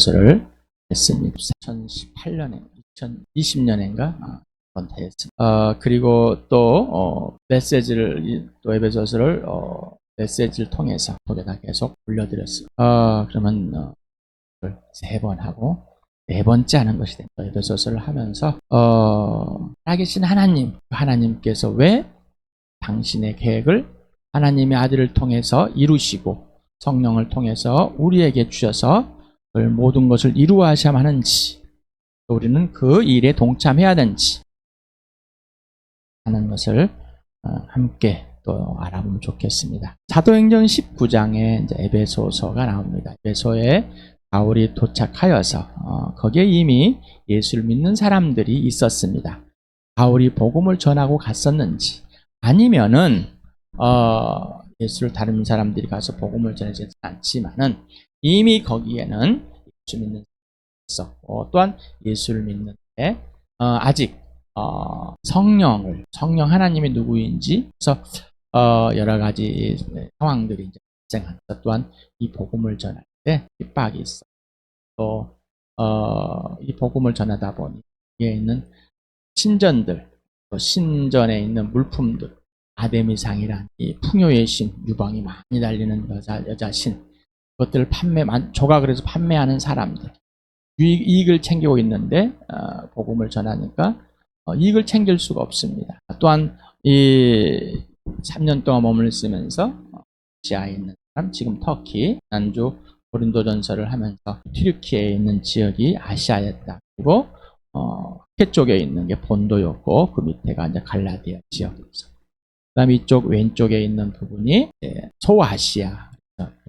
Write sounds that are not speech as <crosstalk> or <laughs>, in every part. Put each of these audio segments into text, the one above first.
에베소서를 했습니다. 2018년에 2020년인가 한번 다 했습니다. 어, 그리고 또 어, 메시지를 이- 또 에베소서를 어, 메시지를 통해서 거기다 계속 올려드렸습니다. 어, 그러면 어, 세번 하고 네 번째 하는 것이 됩니다. 에베소서를 하면서 어, 살아계신 하나님, 하나님께서 왜 당신의 계획을 하나님의 아들을 통해서 이루시고 성령을 통해서 우리에게 주셔서 그 모든 것을 이루어 하셔야 하는지 또 우리는 그 일에 동참해야 하는지 하는 것을 어, 함께 또 알아보면 좋겠습니다. 사도행전 19장에 이제 에베소서가 나옵니다. 에베소에 바울이 도착하여서 어, 거기에 이미 예수를 믿는 사람들이 있었습니다. 바울이 복음을 전하고 갔었는지 아니면은 어, 예수를 다른 사람들이 가서 복음을 전하지 않지만은 이미 거기에는 예수 믿는 있었고 또한 예수를 믿는데 어, 아직 어, 성령을 성령 하나님이 누구인지 그래서 어, 여러 가지 상황들이 이제 발생한다. 또한 이 복음을 전할 때 핍박이 있어. 또 어, 이 복음을 전하다 보니 여기에 있는 신전들, 또 신전에 있는 물품들, 아데미상이란 이 풍요의 신, 유방이 많이 달리는 여자 여자 신, 그것들을 판매 만- 조각을 해서 판매하는 사람들, 이익, 이익을 챙기고 있는데 어, 복음을 전하니까 어, 이익을 챙길 수가 없습니다. 또한 이 3년 동안 머물렀으면서 아시아에 있는 사람, 지금 터키, 난주 고린도전서를 하면서 튀르키에 있는 지역이 아시아였다. 그리고 어, 해 쪽에 있는 게 본도였고 그 밑에가 이제 갈라디아 지역이었어. 그다음 이쪽 왼쪽에 있는 부분이 이제 소아시아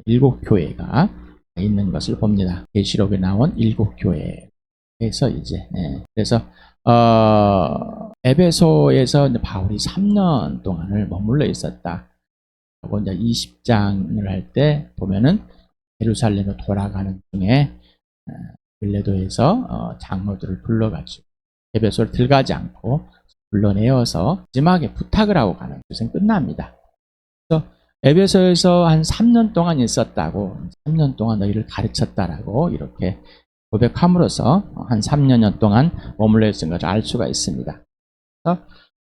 일곱 교회가 있는 것을 봅니다. 계시록에 나온 일곱 교회에서 이제 예. 그래서 어, 에베소에서 바울이 3년 동안을 머물러 있었다. 하고 이제 20장을 할 때 보면은 예루살렘으로 돌아가는 중에 어, 빌레도에서 어, 장로들을 불러가지고 에베소를 들어가지 않고 불러내어서 마지막에 부탁을 하고 가는 것은 끝납니다. 그래서 에베소에서 한 3년 동안 있었다고 3년 동안 너희를 가르쳤다라고 이렇게 고백함으로써 한 3년 동안 머물러 있은 것을 알 수가 있습니다. 그래서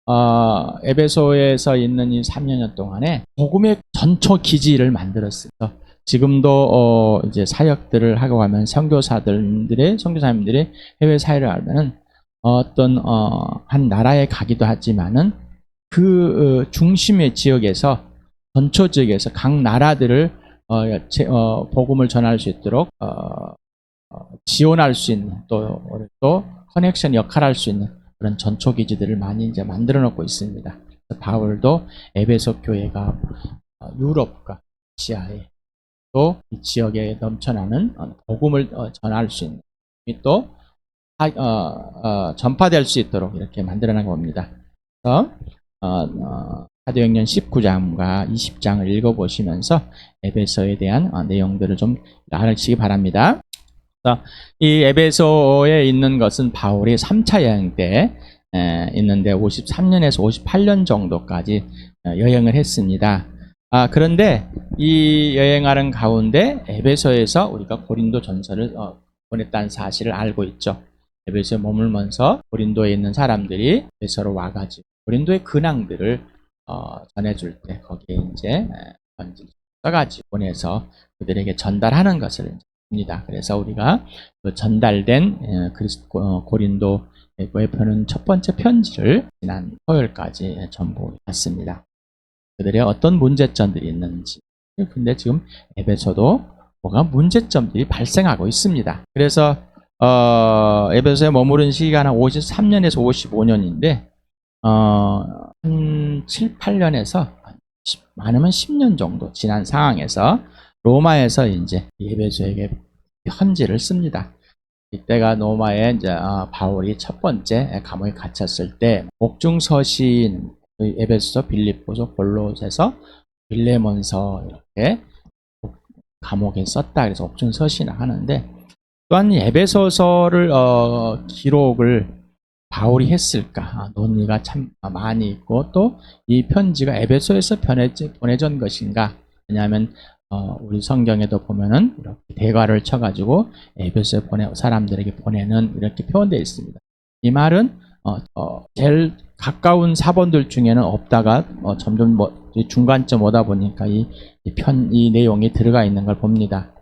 어, 에베소에서 있는 이 3년 동안에 복음의 전초 기지를 만들었어요. 지금도 어, 이제 사역들을 하고 가면 선교사들의 선교사님들이 해외 사회를 하면은 어떤 어, 한 나라에 가기도 하지만은 그 어, 중심의 지역에서 전초 지역에서 각 나라들을 어, 제- 어, 복음을 전할 수 있도록 어, 어, 지원할 수 있는 또, 또 커넥션 역할할 수 있는 그런 전초 기지들을 많이 이제 만들어 놓고 있습니다. 바울도 에베소 교회가 어, 유럽과 아시아에 또 이 지역에 넘쳐나는 어, 복음을 어, 전할 수 있는 또 하- 어, 어, 전파될 수 있도록 이렇게 만들어 놓은 겁니다. 그래서 어, 어, 사도행전 19장과 20장을 읽어보시면서 에베소에 대한 어, 내용들을 좀 알으시기 바랍니다. 이 에베소에 있는 것은 바울이 3차 여행 때 에, 있는데 53년에서 58년 정도까지 어, 여행을 했습니다. 아, 그런데 이 여행하는 가운데 에베소에서 우리가 고린도 전서를 어, 보냈다는 사실을 알고 있죠. 에베소에 머물면서 고린도에 있는 사람들이 에베소로 와가지고 고린도의 근황들을 어, 전해줄 때 거기에 이제 에, 편지를 써가지고 보내서 그들에게 전달하는 것을 봅니다. 그래서 우리가 그 전달된 에, 그리스 고- 어, 고린도 교회편은 첫 번째 편지를 지난 토요일까지 전부 봤습니다. 그들의 어떤 문제점들이 있는지. 근데 지금 에베소도 뭐가 문제점들이 발생하고 있습니다. 그래서 어, 에베소에 머무른 시기가 한 53년에서 55년인데 어, 한 7, 8년에서 많으면 10년 정도 지난 상황에서 로마에서 이제 에베소에게 편지를 씁니다. 이때가 로마에 이제 어, 바울이 첫 번째 감옥에 갇혔을 때 목중 서신 에베소, 빌립보서, 골로새서, 빌레몬서 이렇게 감옥에 썼다. 그래서 옥중 서신을 하는데 또한 이 에베소서를 어, 기록을 바울이 했을까 아, 논의가 참 많이 있고 또 이 편지가 에베소에서 보내진 것인가 왜냐하면 어, 우리 성경에도 보면은 이렇게 대괄호를 쳐가지고 에베소에 보내 사람들에게 보내는 이렇게 표현되어 있습니다. 이 말은 어, 어, 제일 가까운 사본들 중에는 없다가 어, 점점 뭐, 이 중간점 오다 보니까 이, 이 편, 이 내용이 들어가 있는 걸 봅니다.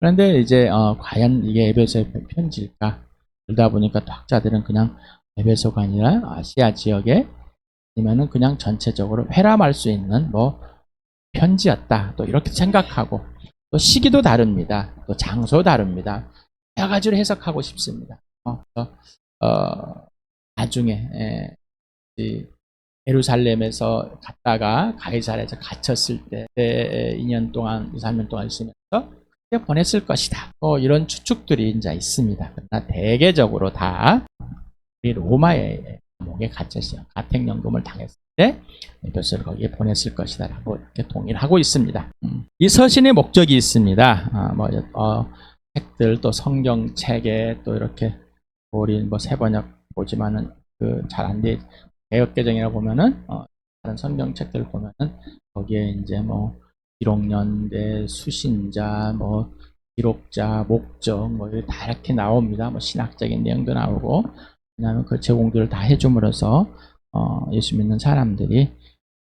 그런데 이제 어, 과연 이게 에베소의 편지일까? 그러다 보니까 또 학자들은 그냥 에베소가 아니라 아시아 지역에 아니면은 그냥 전체적으로 회람할 수 있는 뭐 편지였다. 또 이렇게 생각하고 또 시기도 다릅니다. 또 장소 다릅니다. 여러 가지로 해석하고 싶습니다. 어, 어, 어, 나중에 에, 이 예루살렘에서 갔다가 가이사랴에서 갇혔을 때 에, 2년 동안 2, 3년 동안 있으면서 그때 보냈을 것이다. 뭐 이런 추측들이 이제 있습니다. 그러나 대개적으로 다 로마의 감옥에 갇혔어요. 가택연금을 당했을 때 에베소를 거기에 보냈을 것이다라고 이렇게 동의를 하고 있습니다. 음. 이 서신의 목적이 있습니다. 아, 뭐 어, 책들 또 성경책에 또 이렇게 우리 뭐 세번역 보지만은 그 잘 안 돼. 개혁개정이라 보면은 어, 다른 성경책들 보면은 거기에 이제 뭐 기록연대, 수신자, 뭐 기록자, 목적 뭐 다 이렇게 나옵니다. 뭐 신학적인 내용도 나오고 왜냐하면 그 제공들을 다 해줌으로써 어, 예수 믿는 사람들이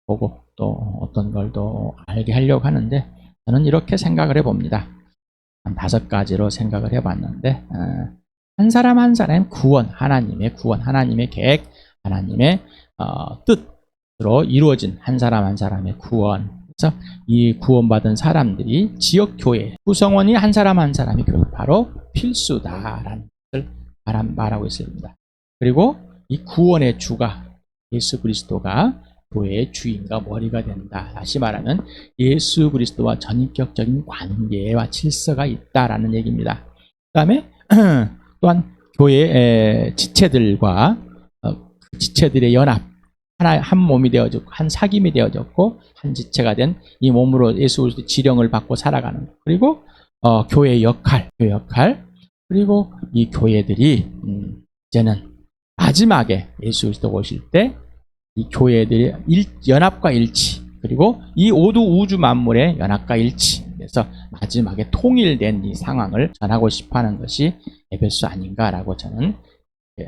보고 또 어떤 걸 또 알게 하려고 하는데 저는 이렇게 생각을 해봅니다. 한 다섯 가지로 생각을 해봤는데 어, 한 사람 한 사람 구원, 하나님의 구원, 하나님의 계획, 하나님의 어, 뜻으로 이루어진 한 사람 한 사람의 구원. 그래서 이 구원받은 사람들이 지역 교회 구성원이 한 사람 한 사람이 교회 바로 필수다라는 것을 말하고 있습니다. 그리고 이 구원의 주가 예수 그리스도가 교회의 주인과 머리가 된다. 다시 말하면 예수 그리스도와 전인격적인 관계와 질서가 있다라는 얘기입니다. 그 다음에 <clears throat> 또한 교회의 지체들과 어, 그 지체들의 연합 하나 한 몸이 되어졌고 한 사김이 되어졌고 한 지체가 된 이 몸으로 예수 그리스도 지령을 받고 살아가는 것. 그리고 어, 교회의 역할, 교회 역할 그리고 이 교회들이 음, 이제는 마지막에 예수 그리스도 오실 때 이 교회들의 일- 연합과 일치 그리고 이 오두 우주 만물의 연합과 일치 그래서 마지막에 통일된 이 상황을 전하고 싶어하는 것이 에베소 아닌가라고 저는 에,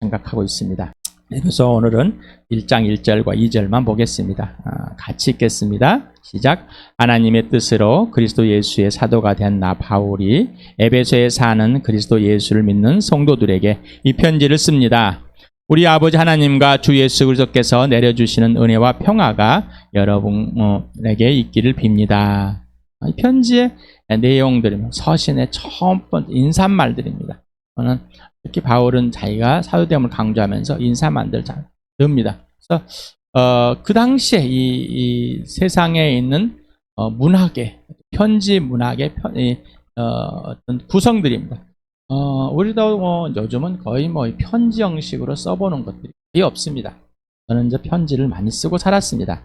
생각하고 있습니다. 에베소 오늘은 1장 1절과 2절만 보겠습니다. 아, 같이 읽겠습니다. 시작. 하나님의 뜻으로 그리스도 예수의 사도가 된 나 바울이 에베소에 사는 그리스도 예수를 믿는 성도들에게 이 편지를 씁니다. 우리 아버지 하나님과 주 예수 그리스도께서 내려주시는 은혜와 평화가 여러분에게 있기를 빕니다. 이 편지의 내용들은 서신의 처음 번째 인사말들입니다. 저는 특히 바울은 자기가 사도됨을 강조하면서 인사말들 잘 넣습니다. 그래서 어, 그 당시에 이, 이 세상에 있는 어, 문학의 편지 문학의 편, 이, 어, 어떤 구성들입니다. 어, 우리도 뭐 요즘은 거의 뭐 편지 형식으로 써보는 것들이 거의 없습니다. 저는 이제 편지를 많이 쓰고 살았습니다.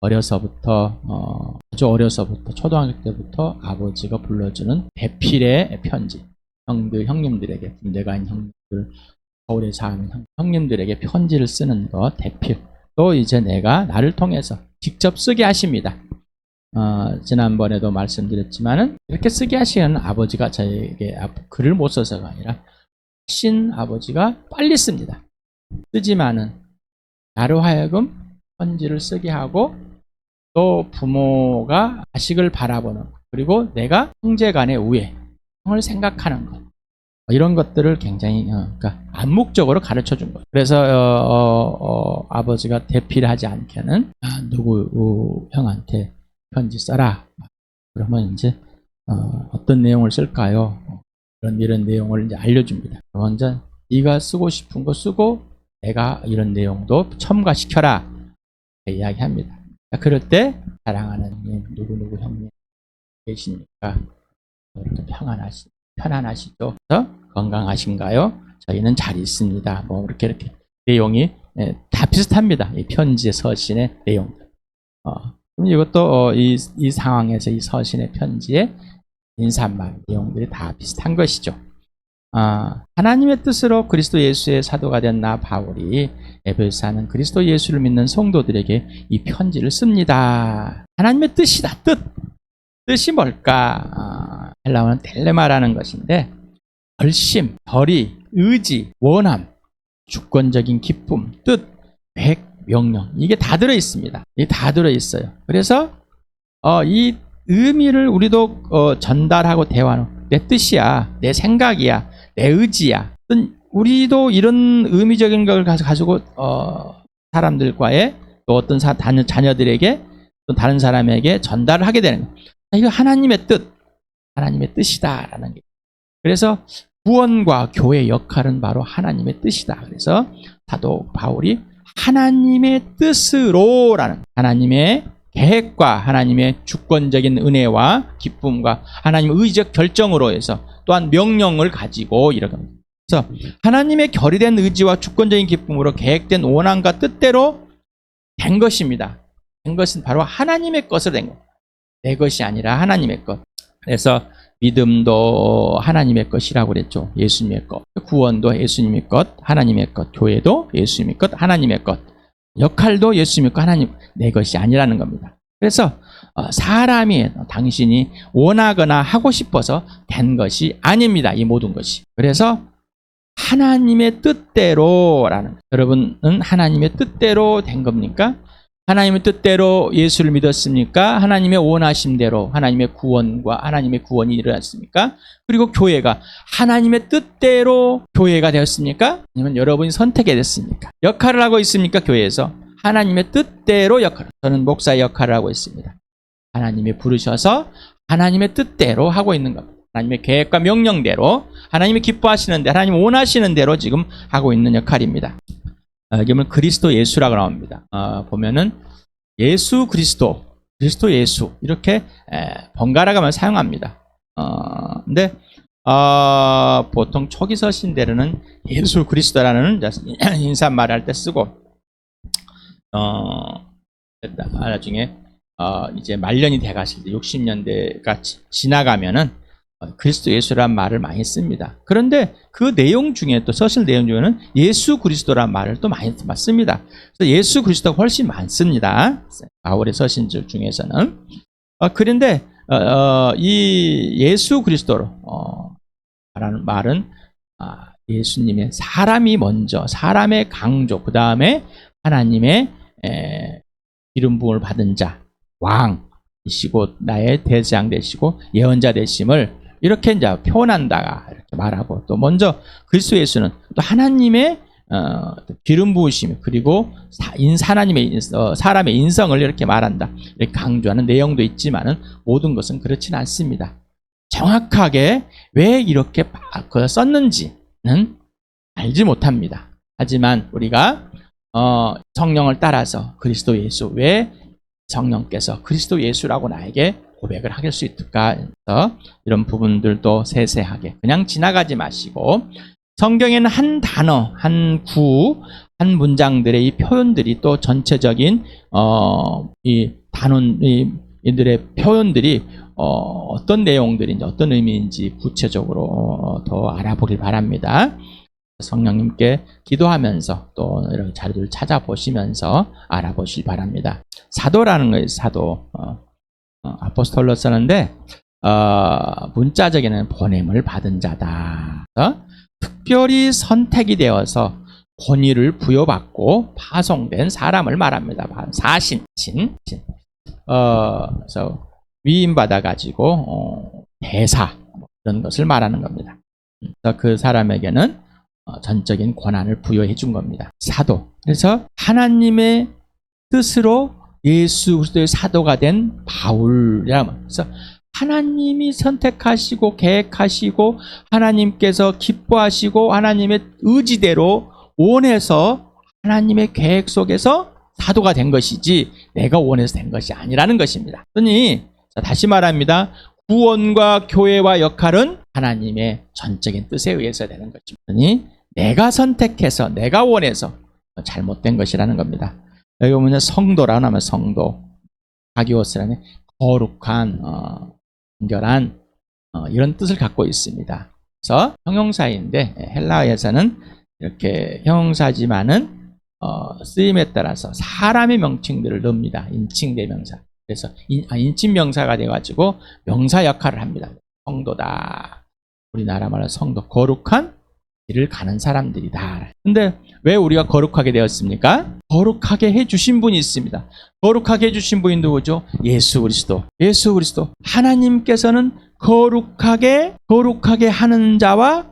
어려서부터 어, 아주 어려서부터 초등학교 때부터 아버지가 불러주는 대필의 편지 형들 형님들에게 군대 간 형님들 서울에 사는 형- 형님들에게 편지를 쓰는 거 대필 또 이제 내가 나를 통해서 직접 쓰게 하십니다. 어, 지난번에도 말씀드렸지만은 이렇게 쓰게 하시는 아버지가 저에게 앞- 글을 못 써서가 아니라 신 아버지가 빨리 씁니다. 쓰지만은 나로 하여금 편지를 쓰게 하고 또 부모가 자식을 바라보는 것, 그리고 내가 형제 간의 우애 형 을 생각하는 것 이런 것들을 굉장히 어, 그러니까 암묵적으로 가르쳐 준 거예요. 그래서 어, 어, 어, 아버지가 대필하지 않게는 아, 누구 어, 형한테 편지 써라. 그러면 이제 어, 떤 내용을 쓸까요? 어, 이런 이런 내용을 이제 알려줍니다. 먼저 네가 쓰고 싶은 거 쓰고 내가 이런 내용도 첨가시켜라. 이야기합니다. 자, 그럴 때 사랑하는 누구 누구 형님 계십니까? 이렇게 평안하시 편안하시죠? 건강하신가요? 저희는 잘 있습니다. 뭐 이렇게 이렇게 내용이 예, 다 비슷합니다. 이 편지의 서신의 내용들. 어, 이것도 어, 이, 이 상황에서 이 서신의 편지의 인사말 내용들이 다 비슷한 것이죠. 아, 하나님의 뜻으로 그리스도 예수의 사도가 된 나 바울이 에베소 사는 그리스도 예수를 믿는 성도들에게 이 편지를 씁니다. 하나님의 뜻이다. 뜻. 뜻이 뭘까? 아, 헬라어는 텔레마라는 것인데 결심, 결의, 의지, 원함, 주권적인 기쁨, 뜻, 계획, 명령 이게 다 들어 있습니다. 이게 다 들어 있어요. 그래서 어, 이 의미를 우리도 어, 전달하고 대화하는 내 뜻이야, 내 생각이야, 내 의지야. 우리도 이런 의미적인 걸 가지고 어, 사람들과의 또 어떤 사, 자녀, 자녀들에게 또 다른 사람에게 전달을 하게 되는 거예요. 이거 하나님의 뜻, 하나님의 뜻이다라는 게. 그래서 구원과 교회의 역할은 바로 하나님의 뜻이다. 그래서 사도 바울이 하나님의 뜻으로라는 하나님의 계획과 하나님의 주권적인 은혜와 기쁨과 하나님의 의적 결정으로 해서 또한 명령을 가지고 이렇게. 그래서 하나님의 결의된 의지와 주권적인 기쁨으로 계획된 원함과 뜻대로 된 것입니다. 된 것은 바로 하나님의 것으로 된 것. 내 것이 아니라 하나님의 것. 그래서 믿음도 하나님의 것이라고 그랬죠. 예수님의 것. 구원도 예수님의 것, 하나님의 것. 교회도 예수님의 것, 하나님의 것. 역할도 예수님의 것, 하나님 내 것이 아니라는 겁니다. 그래서 어, 사람이 당신이 원하거나 하고 싶어서 된 것이 아닙니다. 이 모든 것이. 그래서 하나님의 뜻대로라는 것. 여러분은 하나님의 뜻대로 된 겁니까? 하나님의 뜻대로 예수를 믿었습니까? 하나님의 원하심대로 하나님의 구원과 하나님의 구원이 일어났습니까? 그리고 교회가 하나님의 뜻대로 교회가 되었습니까? 아니면 여러분이 선택이 됐습니까? 역할을 하고 있습니까? 교회에서 하나님의 뜻대로 역할. 저는 목사의 역할을 하고 있습니다. 하나님이 부르셔서 하나님의 뜻대로 하고 있는 겁니다. 하나님의 계획과 명령대로 하나님이 기뻐하시는 대 하나님 원하시는 대로 지금 하고 있는 역할입니다. 어, 여기 보면 그리스도 예수라고 나옵니다. 어, 보면은 예수 그리스도, 그리스도 예수 이렇게 에, 번갈아가면 사용합니다. 어, 근데 어, 보통 초기 서신대로는 예수 그리스도라는 <clears throat> 인사말 할 때 쓰고 어, 나중에 어, 이제 말년이 돼가실 때 60년대가 지- 지나가면은 어, 그리스도 예수란 말을 많이 씁니다. 그런데 그 내용 중에 또 서실 내용 중에는 예수 그리스도란 말을 또 많이 맞습니다. 그래서 예수 그리스도가 훨씬 많습니다. 바울의 서신들 중에서는. 어, 그런데 어, 어, 이 예수 그리스도로 어, 말하는 말은 아, 예수님의 사람이 먼저 사람의 강조 그 다음에 하나님의 에, 기름 부음을 받은 자 왕 이시고 나의 대장 되시고 예언자 되심을 이렇게 이제 표현한다 이렇게 말하고 또 먼저 그리스도 예수는 또 하나님의 어, 기름 부으심 그리고 사, 인, 하나님의 인- 어, 사람의 인성을 이렇게 말한다 이렇게 강조하는 내용도 있지만은 모든 것은 그렇지는 않습니다. 정확하게 왜 이렇게 썼는지는 알지 못합니다. 하지만 우리가 어, 성령을 따라서 그리스도 예수 왜 성령께서 그리스도 예수라고 나에게 고백을 하길 수 있을까 해서 이런 부분들도 세세하게 그냥 지나가지 마시고 성경에는 한 단어, 한 구, 한 문장들의 이 표현들이 또 전체적인 어, 이 단원 이 이들의 표현들이 어, 어떤 내용들인지 어떤 의미인지 구체적으로 어, 더 알아보길 바랍니다. 성령님께 기도하면서 또 이런 자료들을 찾아보시면서 알아보실 바랍니다. 사도라는 거예요, 사도. 어, 어, 아포스톨로 쓰는데 어, 문자적에는 보냄을 받은 자다. 어? 특별히 선택이 되어서 권위를 부여받고 파송된 사람을 말합니다. 사신, 신, 신. 어, 그래서 위임받아 가지고 어, 대사 뭐 이런 것을 말하는 겁니다. 그래서 그 사람에게는 어, 전적인 권한을 부여해 준 겁니다. 사도. 그래서 하나님의 뜻으로 예수 그리스도의 사도가 된 바울이라고 그래서 하나님이 선택하시고 계획하시고 하나님께서 기뻐하시고 하나님의 의지대로 원해서 하나님의 계획 속에서 사도가 된 것이지 내가 원해서 된 것이 아니라는 것입니다. 그러니 자, 다시 말합니다. 구원과 교회와 역할은 하나님의 전적인 뜻에 의해서 되는. 그러니 내가 선택해서 내가 원해서 잘못된 것이라는 겁니다. 여기 보면 성도라고 하면 성도, 하기오스라는 거룩한, 어, 정결한 어, 이런 뜻을 갖고 있습니다. 그래서 형용사인데 헬라어에서는 이렇게 형용사지만은 어, 쓰임에 따라서 사람의 명칭들을 넣습니다. 인칭 대명사. 그래서 인, 아, 인칭 명사가 돼가지고 명사 역할을 합니다. 성도다. 우리나라 말로 성도 거룩한 길을 가는 사람들이다. 근데 왜 우리가 거룩하게 되었습니까? 거룩하게 해주신 분이 있습니다. 거룩하게 해주신 분이 누구죠? 예수 그리스도. 예수 그리스도. 하나님께서는 거룩하게, 거룩하게 하는 자와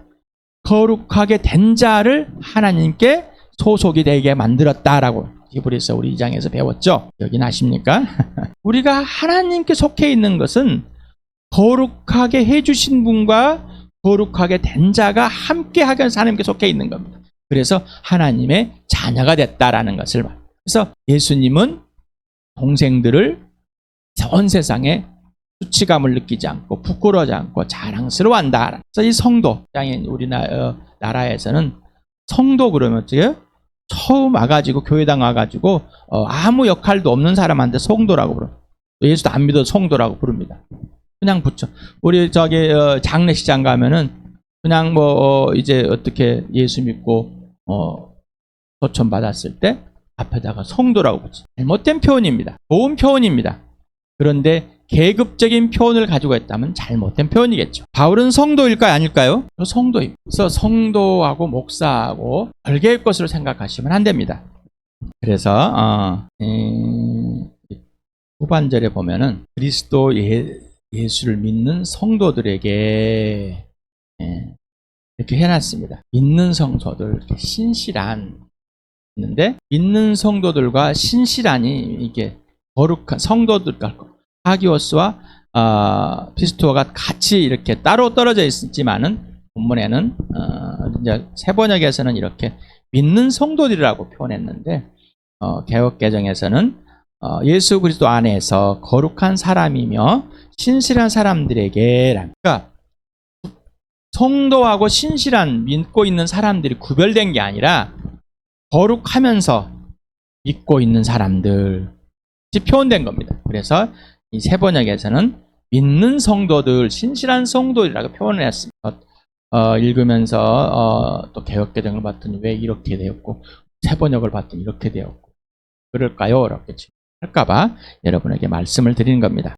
거룩하게 된 자를 하나님께 소속이 되게 만들었다라고 히브리서 우리 2장에서 배웠죠. 여긴 아십니까? <laughs> 우리가 하나님께 속해 있는 것은 거룩하게 해주신 분과 거룩하게 된 자가 함께 하면서 하나님께 속해 있는 겁니다. 그래서 하나님의 자녀가 됐다라는 것을 말. 그래서 예수님은 동생들을 전 세상에 수치감을 느끼지 않고 부끄러워하지 않고 자랑스러워한다. 그래서 이 성도, 우리나라에서는 성도 그러면 어떻게 처음 와가지고 교회당 와가지고 어, 아무 역할도 없는 사람한테 성도라고 부르. 예수도 안 믿어 성도라고 부릅니다. 그냥 붙여. 우리 저기 어, 장례식장 가면은 그냥 뭐 어, 이제 어떻게 예수 믿고 어, 소천 받았을 때 앞에다가 성도라고 붙여. 잘못된 표현입니다. 좋은 표현입니다. 그런데 계급적인 표현을 가지고 있다면 잘못된 표현이겠죠. 바울은 성도일까요? 아닐까요? 성도입니다. 그래서 성도하고 목사하고 별개의 것으로 생각하시면 안 됩니다. 그래서 어, 음, 후반절에 보면은 그리스도 예, 예수를 믿는 성도들에게 예, 이렇게 해놨습니다. 믿는 성도들 신실한 있는데 믿는 성도들과 신실한이 이게 거룩한 성도들과 하기오스와 어, 피스토가 같이 이렇게 따로 떨어져 있지만은 본문에는 어, 이제 세 번역에서는 이렇게 믿는 성도들이라고 표현했는데 어, 개혁 개정에서는 어, 예수 그리스도 안에서 거룩한 사람이며 신실한 사람들에게 그러니까 성도하고 신실한 믿고 있는 사람들이 구별된 게 아니라 거룩하면서 믿고 있는 사람들 표현된 겁니다. 그래서 이 세 번역에서는 믿는 성도들, 신실한 성도들이라고 표현을 했습니다. 어, 읽으면서 어, 또 개혁개정을 봤더니 왜 이렇게 되었고 세 번역을 봤더니 이렇게 되었고 그럴까요? 이렇게 할까봐 여러분에게 말씀을 드리는 겁니다.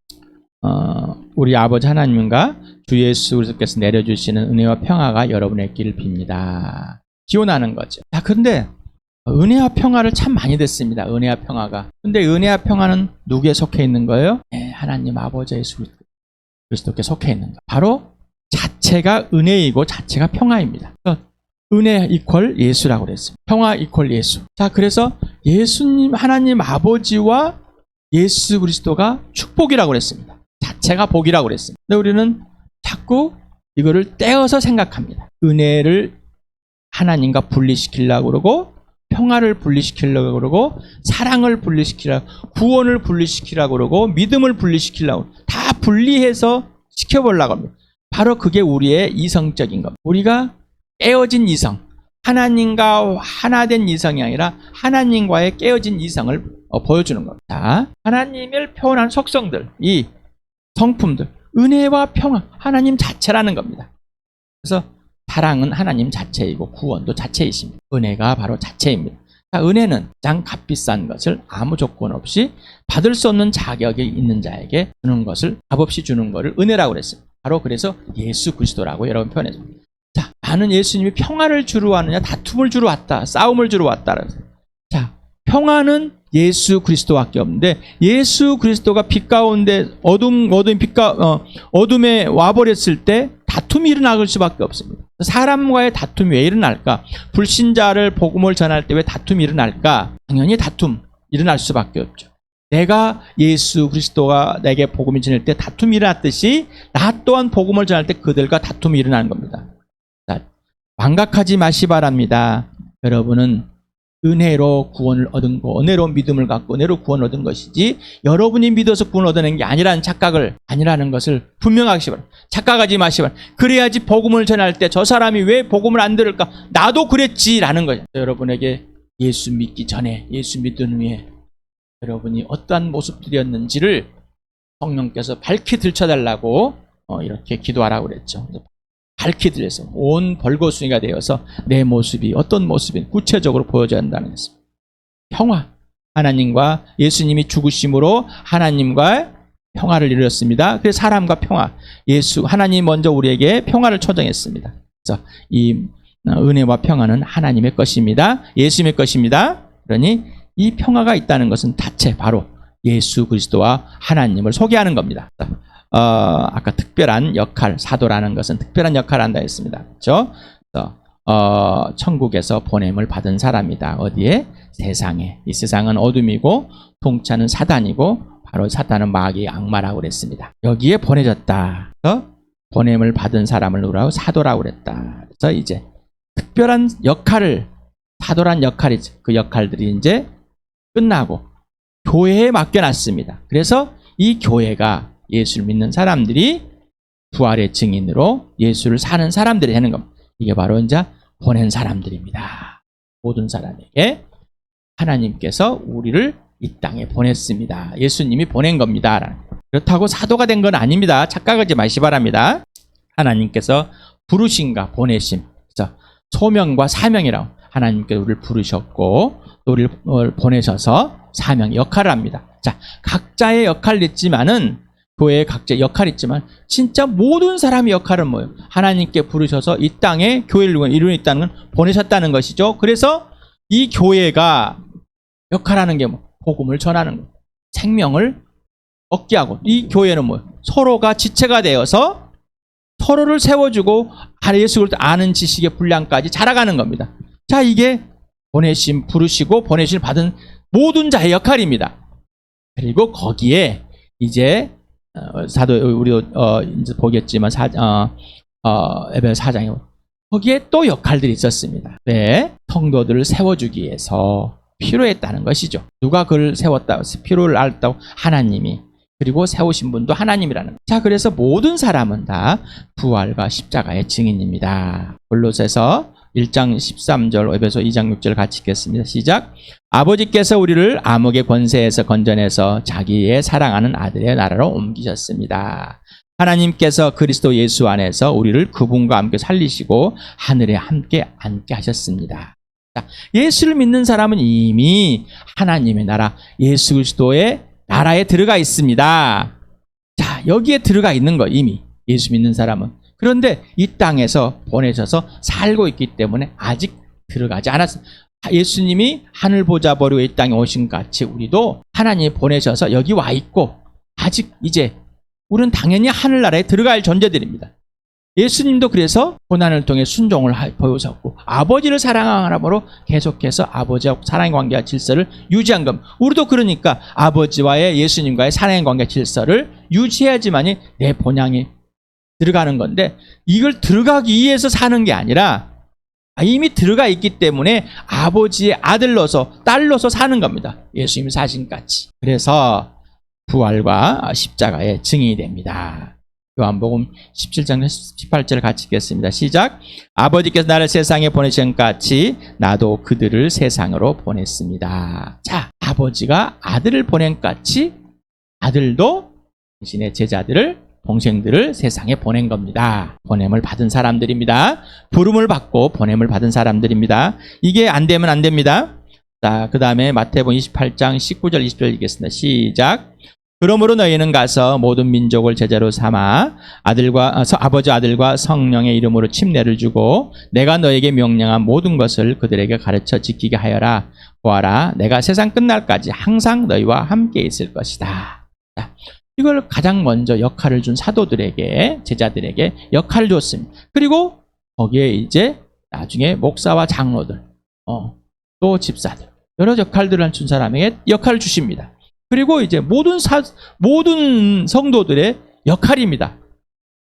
어, 우리 아버지 하나님과 주 예수 그리스도께서 내려주시는 은혜와 평화가 여러분의 길을 빕니다. 기원하는 거죠. 자, 그런데 은혜와 평화를 참 많이 듣습니다. 은혜와 평화가. 근데 은혜와 평화는 누구에 속해 있는 거예요? 네, 하나님 아버지 예수 그리스도께 속해 있는 거. 바로 자체가 은혜이고 자체가 평화입니다. 은혜 이퀄 예수라고 그랬습니다. 평화 이퀄 예수. 자, 그래서 예수님 하나님 아버지와 예수 그리스도가 축복이라고 그랬습니다. 자체가 복이라고 그랬습니다. 근데 우리는 자꾸 이거를 떼어서 생각합니다. 은혜를 하나님과 분리시키려고 그러고 평화를 분리시키려고 그러고 사랑을 분리시키려고 구원을 분리시키려고 그러고 믿음을 분리시키려고 다 분리해서 시켜보려고 합니다. 바로 그게 우리의 이성적인 겁니다. 우리가 깨어진 이성, 하나님과 하나된 이성이 아니라 하나님과의 깨어진 이성을 어, 보여주는 겁니다. 자, 하나님을 표현한 속성들, 이 성품들, 은혜와 평화, 하나님 자체라는 겁니다. 그래서 사랑은 하나님 자체이고 구원도 자체이십니다. 은혜가 바로 자체입니다. 자, 은혜는 가장 값비싼 것을 아무 조건 없이 받을 수 없는 자격이 있는 자에게 주는 것을 값없이 주는 것을 은혜라고 그랬습니다. 바로 그래서 예수 그리스도라고 여러분 표현했습니다. 자, 나는 예수님이 평화를 주러 왔느냐, 다툼을 주러 왔다, 싸움을 주러 왔다. 자, 평화는 예수 그리스도밖에 없는데 예수 그리스도가 빛 가운데 어둠 어둠 빛가 어, 어둠에 와 버렸을 때 다툼이 일어날 수밖에 없습니다. 사람과의 다툼이 왜 일어날까? 불신자를 복음을 전할 때 왜 다툼이 일어날까? 당연히 다툼 일어날 수밖에 없죠. 내가 예수 그리스도가 내게 복음을 전할 때 다툼이 일어났듯이 나 또한 복음을 전할 때 그들과 다툼이 일어나는 겁니다. 자, 망각하지 마시 바랍니다. 여러분은 은혜로 구원을 얻은 거, 은혜로 믿음을 갖고 은혜로 구원을 얻은 것이지 여러분이 믿어서 구원을 얻어낸 게 아니라는 착각을 아니라는 것을 분명하시 바랍니다. 착각하지 마시 바랍니다. 그래야지 복음을 전할 때 저 사람이 왜 복음을 안 들을까? 나도 그랬지라는 거죠. 여러분에게 예수 믿기 전에 예수 믿던 후에 여러분이 어떠한 모습들이었는지를 성령께서 밝히 들춰달라고 어, 이렇게 기도하라고 그랬죠. 밝히 들려서 온 벌거숭이가 되어서 내 모습이 어떤 모습인 구체적으로 보여져야 한다는 것입니다. 평화. 하나님과 예수님이 죽으심으로 하나님과 평화를 이루었습니다. 그래서 사람과 평화. 예수 하나님 먼저 우리에게 평화를 초정했습니다. 그래서 이 은혜와 평화는 하나님의 것입니다. 예수님의 것입니다. 그러니 이 평화가 있다는 것은 자체 바로 예수 그리스도와 하나님을 소개하는 겁니다. 어, 아까 특별한 역할, 사도라는 것은 특별한 역할을 한다 했습니다. 그렇죠? 어, 천국에서 보냄을 받은 사람이다. 어디에? 세상에. 이 세상은 어둠이고 통차는 사단이고 바로 사단은 마귀의 악마라고 그랬습니다. 여기에 보내졌다. 그래서 보냄을 받은 사람을 누라고 사도라고 그랬다. 그래서 이제 특별한 역할을 사도란 역할이 그 역할들이 이제 끝나고 교회에 맡겨놨습니다. 그래서 이 교회가 예수를 믿는 사람들이 부활의 증인으로 예수를 사는 사람들이 되는 겁니다. 이게 바로 이제 보낸 사람들입니다. 모든 사람에게 하나님께서 우리를 이 땅에 보냈습니다. 예수님이 보낸 겁니다. 그렇다고 사도가 된 건 아닙니다. 착각하지 마시 바랍니다. 하나님께서 부르신가 보내심. 소명과 사명이라고 하나님께서 우리를 부르셨고 또 우리를 어, 보내셔서 사명 역할을 합니다. 자, 각자의 역할을 있지만은 교회에 각자 역할이 있지만 진짜 모든 사람의 역할은 뭐예요? 하나님께 부르셔서 이 땅에 교회를 이루어있다는 건 보내셨다는 것이죠. 그래서 이 교회가 역할하는 게 뭐? 복음을 전하는 거. 생명을 얻게 하고 이 교회는 뭐 서로가 지체가 되어서 서로를 세워주고 예수를 아는 지식의 분량까지 자라가는 겁니다. 자 이게 보내심 부르시고 보내심 받은 모든 자의 역할입니다. 그리고 거기에 이제 어, 사도 우리도 어, 이제 보겠지만 사, 어, 어, 에베 사장에 거기에 또 역할들이 있었습니다. 네, 성도들을 세워주기 위해서 필요했다는 것이죠. 누가 그를 세웠다, 필요를 알았다고 하나님이 그리고 세우신 분도 하나님이라는 것. 자, 그래서 모든 사람은 다 부활과 십자가의 증인입니다. 골로새서 1장 13절, 에베소 2장 6절 같이 읽겠습니다. 시작. 아버지께서 우리를 암흑의 권세에서 건져내서 자기의 사랑하는 아들의 나라로 옮기셨습니다. 하나님께서 그리스도 예수 안에서 우리를 그분과 함께 살리시고 하늘에 함께 앉게 하셨습니다. 자, 예수를 믿는 사람은 이미 하나님의 나라, 예수 그리스도의 나라에 들어가 있습니다. 자, 여기에 들어가 있는 거 이미 예수 믿는 사람은. 그런데 이 땅에서 보내셔서 살고 있기 때문에 아직 들어가지 않았어요. 예수님이 하늘 보자 버리고 이 땅에 오신 같이 우리도 하나님이 보내셔서 여기 와 있고 아직 이제 우리는 당연히 하늘나라에 들어갈 존재들입니다. 예수님도 그래서 고난을 통해 순종을 보여줬고 아버지를 사랑하므로 계속해서 아버지와 사랑의 관계와 질서를 유지한 겁니다. 우리도 그러니까 아버지와의 예수님과의 사랑의 관계 질서를 유지해야지만이 내 본향이 들어가는 건데 이걸 들어가기 위해서 사는 게 아니라 이미 들어가 있기 때문에 아버지의 아들로서 딸로서 사는 겁니다. 예수님 사신 같이. 그래서 부활과 십자가의 증인이 됩니다. 요한복음 17장 18절을 같이 읽겠습니다. 시작. 아버지께서 나를 세상에 보내신 같이 나도 그들을 세상으로 보냈습니다. 자, 아버지가 아들을 보낸 같이 아들도 당신의 제자들을 동생들을 세상에 보낸 겁니다. 보냄을 받은 사람들입니다. 부름을 받고 보냄을 받은 사람들입니다. 이게 안 되면 안 됩니다. 자, 그 다음에 마태복음 28장 19절 20절 읽겠습니다. 시작. 그러므로 너희는 가서 모든 민족을 제자로 삼아 아들과 아버지 아들과 성령의 이름으로 침례를 주고 내가 너에게 명령한 모든 것을 그들에게 가르쳐 지키게 하여라 보아라 내가 세상 끝날까지 항상 너희와 함께 있을 것이다. 자, 이걸 가장 먼저 역할을 준 사도들에게 제자들에게 역할을 줬습니다. 그리고 거기에 이제 나중에 목사와 장로들, 어, 또 집사들 여러 역할들을 준 사람에게 역할을 주십니다. 그리고 이제 모든 사, 모든 성도들의 역할입니다.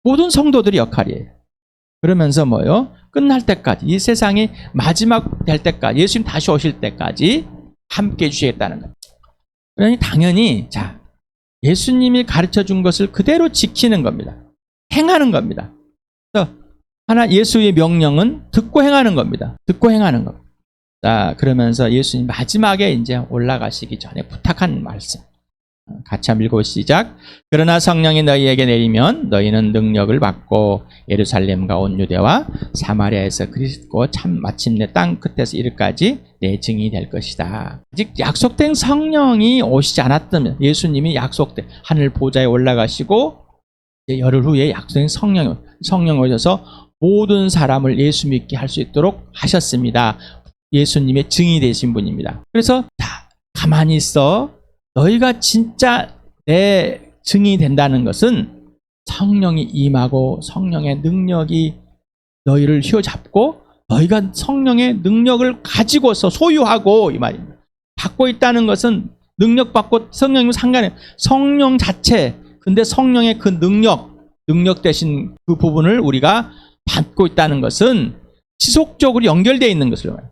모든 성도들의 역할이에요. 그러면서 뭐요? 끝날 때까지, 이 세상이 마지막 될 때까지, 예수님 다시 오실 때까지 함께 해주시겠다는 거예요. 그러니 당연히, 자, 예수님이 가르쳐 준 것을 그대로 지키는 겁니다. 행하는 겁니다. 하나 예수의 명령은 듣고 행하는 겁니다. 듣고 행하는 겁니다. 자, 그러면서 예수님 마지막에 이제 올라가시기 전에 부탁한 말씀. 같이 한번 읽고 시작. 그러나 성령이 너희에게 내리면 너희는 능력을 받고 예루살렘과 온 유대와 사마리아에서 그리스도 참 마침내 땅 끝에서 이르까지 내 증인이 될 것이다. 아직 약속된 성령이 오시지 않았다면 예수님이 약속된 하늘 보좌에 올라가시고 열흘 후에 약속된 성령 성령 오셔서 모든 사람을 예수 믿게 할 수 있도록 하셨습니다. 예수님의 증인이 되신 분입니다. 그래서 다 가만히 있어. 너희가 진짜 내 증인이 된다는 것은 성령이 임하고 성령의 능력이 너희를 휘어잡고 너희가 성령의 능력을 가지고서 소유하고 이 말입니다. 받고 있다는 것은 능력 받고 성령님 상관해 성령 자체 근데 성령의 그 능력 능력 대신 그 부분을 우리가 받고 있다는 것은 지속적으로 연결되어 있는 것을 말해요.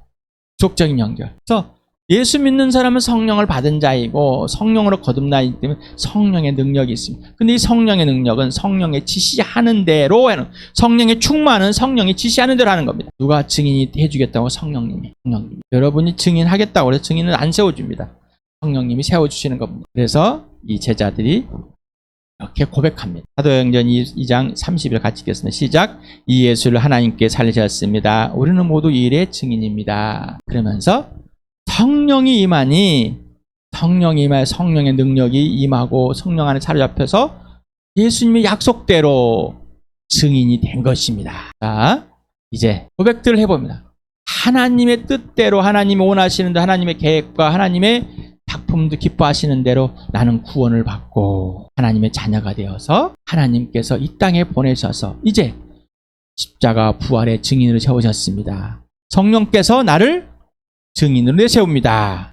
지속적인 연결. 그래서 예수 믿는 사람은 성령을 받은 자이고 성령으로 거듭나기 때문에 성령의 능력이 있습니다. 근데 이 성령의 능력은 성령의 지시하는 대로 하는 성령의 충만은 성령이 지시하는 대로 하는 겁니다. 누가 증인이 해주겠다고 성령님이 성령님 여러분이 증인하겠다고 해서 증인은 안 세워줍니다. 성령님이 세워주시는 겁니다. 그래서 이 제자들이 이렇게 고백합니다. 사도행전 2장 30일 같이 읽겠습니다. 시작. 이 예수를 하나님께 살리셨습니다. 우리는 모두 이 일의 증인입니다. 그러면서 성령이 임하니 성령이 임하여 성령의 능력이 임하고 성령 안에 사로잡혀서 예수님의 약속대로 증인이 된 것입니다. 자, 이제 고백들을 해봅니다. 하나님의 뜻대로 하나님이 원하시는 대 하나님의 계획과 하나님의 작품도 기뻐하시는 대로 나는 구원을 받고 하나님의 자녀가 되어서 하나님께서 이 땅에 보내셔서 이제 십자가 부활의 증인으로 세우셨습니다. 성령께서 나를 증인으로 내세웁니다.